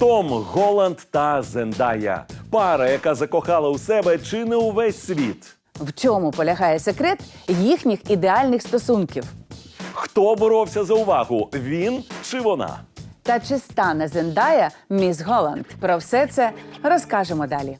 Том Голланд та Зендая. Пара, яка закохала у себе чи не увесь світ. В чому полягає секрет їхніх ідеальних стосунків? Хто боровся за увагу? Він чи вона? Та чи стане Зендая міс Голланд? Про все це розкажемо далі.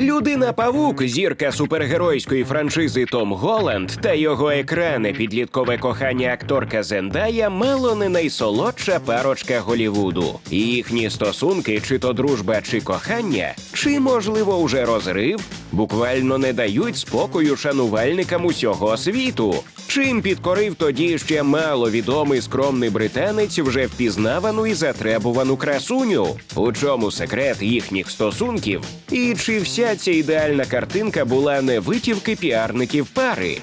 Людина Павук, зірка супергеройської франшизи Том Голланд та його екрани підліткове кохання акторка Зендая мало не найсолодша парочка Голівуду. Їхні стосунки, чи то дружба, чи кохання, чи можливо уже розрив, буквально не дають спокою шанувальникам усього світу. Чим підкорив тоді ще маловідомий скромний британець вже впізнавану і затребувану красуню. У чому секрет їхніх стосунків? І чи вся ця ідеальна картинка була не витівки піарників пари?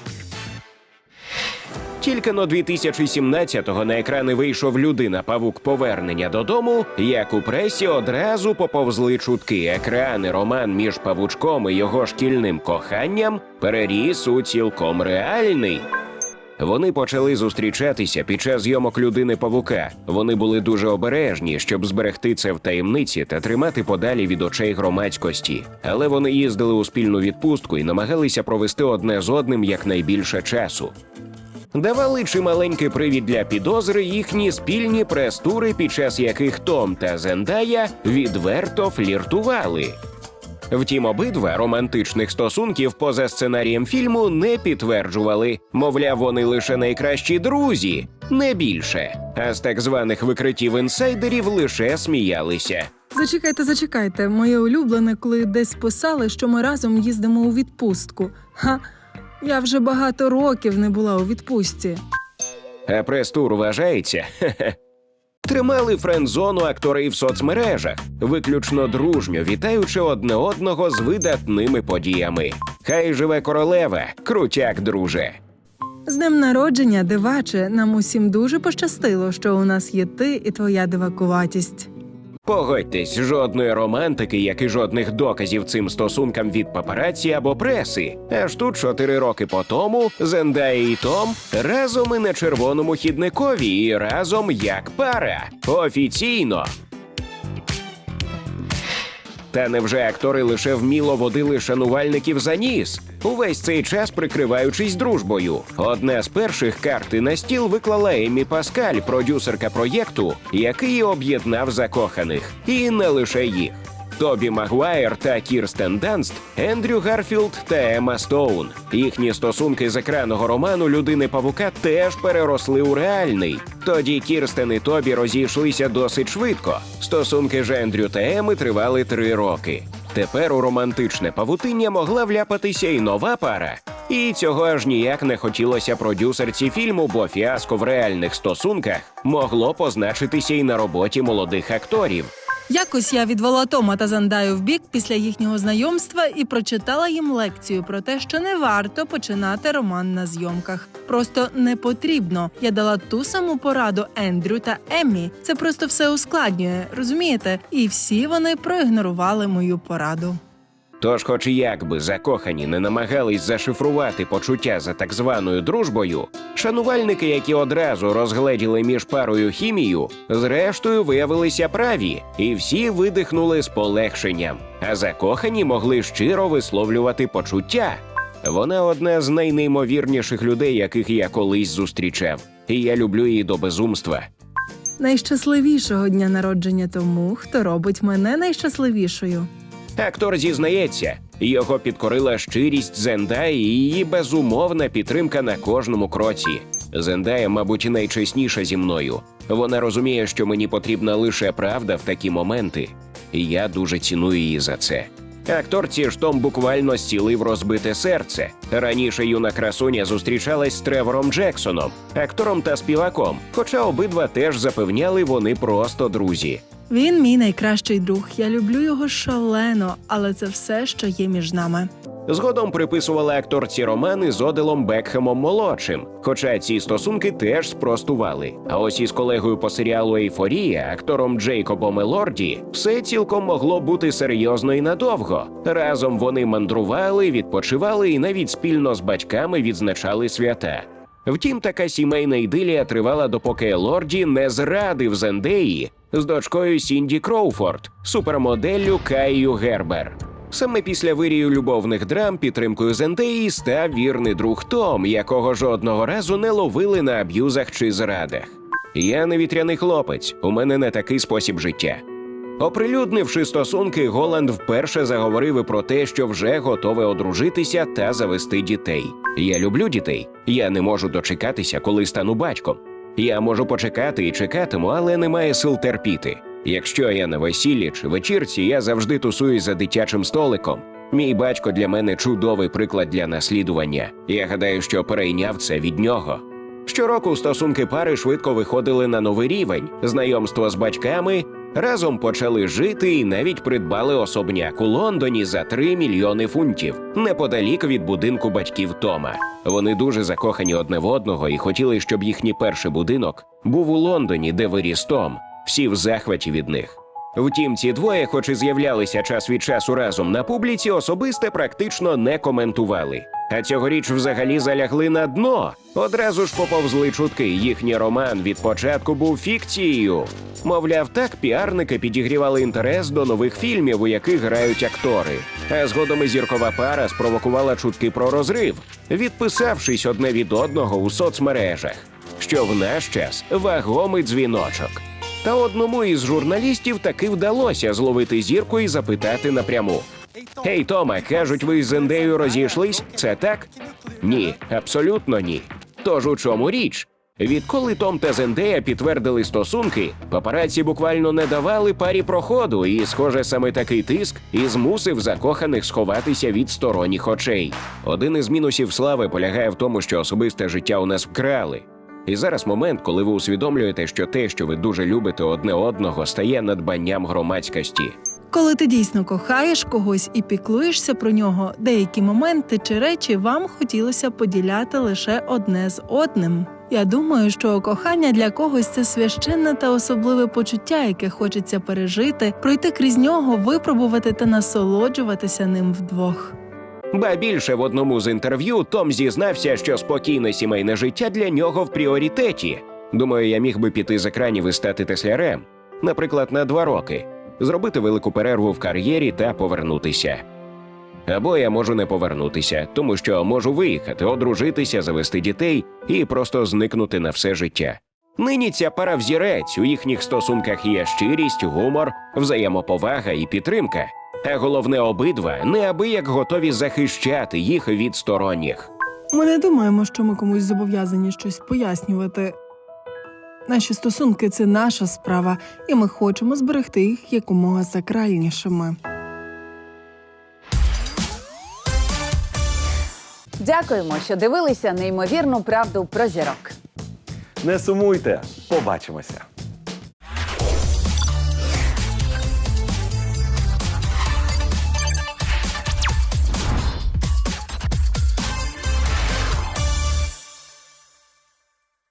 Тільки но 2017-го на екрани вийшов людина Павук Повернення додому, як у пресі одразу поповзли чутки. Екрани роман між павучком і його шкільним коханням переріс у цілком реальний. Вони почали зустрічатися під час зйомок людини павука. Вони були дуже обережні, щоб зберегти це в таємниці та тримати подалі від очей громадськості. Але вони їздили у спільну відпустку і намагалися провести одне з одним якнайбільше часу. Давали чималенький привід для підозри їхні спільні прес-тури, під час яких Том та Зендая відверто фліртували. Втім, обидва романтичних стосунків поза сценарієм фільму не підтверджували. Мовляв, вони лише найкращі друзі, не більше. А з так званих викриттів інсайдерів лише сміялися. Зачекайте, зачекайте. Моє улюблене, коли десь писали, що ми разом їздимо у відпустку. Ха, я вже багато років не була у відпустці. А прес-тур вважається. Тримали френдзону актори в соцмережах, виключно дружньо вітаючи одне одного з видатними подіями. Хай живе королева, крутяк, друже. З днем народження, диваче, нам усім дуже пощастило, що у нас є ти і твоя дивакуватість. Погодьтесь, жодної романтики, як і жодних доказів цим стосункам від папараці або преси. Аж тут чотири роки по тому Зендая і Том разом і на червоному хідникові, і разом як пара. Офіційно. Та невже актори лише вміло водили шанувальників за ніс, увесь цей час прикриваючись дружбою. Одна з перших карти на стіл виклала Емі Паскаль, продюсерка проєкту, який об'єднав закоханих, і не лише їх. Тобі Магуайр та Кірстен Данст, Ендрю Гарфілд та Ема Стоун. Їхні стосунки з екранного роману Людини Павука теж переросли у реальний. Тоді Кірстен і Тобі розійшлися досить швидко. Стосунки ж Ендрю та Еми тривали три роки. Тепер у романтичне павутиння могла вляпатися і нова пара. І цього аж ніяк не хотілося продюсерці фільму, бо фіаско в реальних стосунках могло позначитися і на роботі молодих акторів. Якось я відвела Тома та Зандаю в бік після їхнього знайомства і прочитала їм лекцію про те, що не варто починати роман на зйомках. Просто не потрібно. Я дала ту саму пораду Ендрю та Еммі. Це просто все ускладнює, розумієте? І всі вони проігнорували мою пораду. Тож, хоч і як би закохані не намагались зашифрувати почуття за так званою дружбою, шанувальники, які одразу розгледіли між парою хімію, зрештою виявилися праві, і всі видихнули з полегшенням. А закохані могли щиро висловлювати почуття. Вона одна з найнеймовірніших людей, яких я колись зустрічав, і я люблю її до безумства. Найщасливішого дня народження тому, хто робить мене найщасливішою. Актор зізнається, його підкорила щирість Зендаї і її безумовна підтримка на кожному кроці. Зендая, мабуть, найчесніша зі мною. Вона розуміє, що мені потрібна лише правда в такі моменти, і я дуже ціную її за це. Акторці ж Том буквально зцілив розбите серце. Раніше юна красуня зустрічалась з Тревором Джексоном, актором та співаком. Хоча обидва теж запевняли, вони просто друзі. Він мій найкращий друг. Я люблю його шалено, але це все, що є між нами. Згодом приписували акторці романи з Оделом Бекхемом молодшим, хоча ці стосунки теж спростували. А ось із колегою по серіалу Ейфорія, актором Джейкобом Елорді, все цілком могло бути серйозно і надовго. Разом вони мандрували, відпочивали і навіть спільно з батьками відзначали свята. Втім, така сімейна ідилія тривала допоки Лорді не зрадив Зендеї з дочкою Сінді Кроуфорд, супермоделлю Кайю Гербер. Саме після вирію любовних драм підтримкою Зендеї став вірний друг Том, якого жодного разу не ловили на аб'юзах чи зрадах. Я не вітряний хлопець, у мене не такий спосіб життя. Оприлюднивши стосунки, Голланд вперше заговорив і про те, що вже готове одружитися та завести дітей. Я люблю дітей. Я не можу дочекатися, коли стану батьком. Я можу почекати і чекатиму, але немає сил терпіти. Якщо я на весіллі чи вечірці, я завжди тусуюсь за дитячим столиком. Мій батько для мене чудовий приклад для наслідування. Я гадаю, що перейняв це від нього. Щороку стосунки пари швидко виходили на новий рівень. Знайомство з батьками разом почали жити і навіть придбали особняк у Лондоні за 3 мільйони фунтів неподалік від будинку батьків Тома. Вони дуже закохані одне в одного і хотіли, щоб їхній перший будинок був у Лондоні, де виріс Том. Всі в захваті від них. Втім, ці двоє, хоч і з'являлися час від часу разом на публіці, особисте практично не коментували. А цьогоріч взагалі залягли на дно. Одразу ж поповзли чутки. Їхній роман від початку був фікцією. Мовляв, так піарники підігрівали інтерес до нових фільмів, у яких грають актори. А згодом і зіркова пара спровокувала чутки про розрив, відписавшись одне від одного у соцмережах. Що в наш час вагомий дзвіночок. Та одному із журналістів таки вдалося зловити зірку і запитати напряму: Гей, Тома, кажуть, ви з Зендею розійшлись? Це так? Ні, абсолютно ні. Тож у чому річ? Відколи Том та Зендея підтвердили стосунки, папараці буквально не давали парі проходу, і, схоже, саме такий тиск і змусив закоханих сховатися від сторонніх очей. Один із мінусів слави полягає в тому, що особисте життя у нас вкрали. І зараз момент, коли ви усвідомлюєте, що те, що ви дуже любите одне одного, стає надбанням громадськості. Коли ти дійсно кохаєш когось і піклуєшся про нього, деякі моменти чи речі вам хотілося поділяти лише одне з одним. Я думаю, що кохання для когось це священне та особливе почуття, яке хочеться пережити, пройти крізь нього, випробувати та насолоджуватися ним вдвох. Ба більше в одному з інтерв'ю Том зізнався, що спокійне сімейне життя для нього в пріоритеті. Думаю, я міг би піти з екранів і стати теслярем, наприклад, на два роки, зробити велику перерву в кар'єрі та повернутися. Або я можу не повернутися, тому що можу виїхати, одружитися, завести дітей і просто зникнути на все життя. Нині ця пара взірець у їхніх стосунках є щирість, гумор, взаємоповага і підтримка. А головне, обидва неабияк готові захищати їх від сторонніх. Ми не думаємо, що ми комусь зобов'язані щось пояснювати. Наші стосунки це наша справа, і ми хочемо зберегти їх якомога сакральнішими. Дякуємо, що дивилися неймовірну правду про зірок. Не сумуйте, побачимося.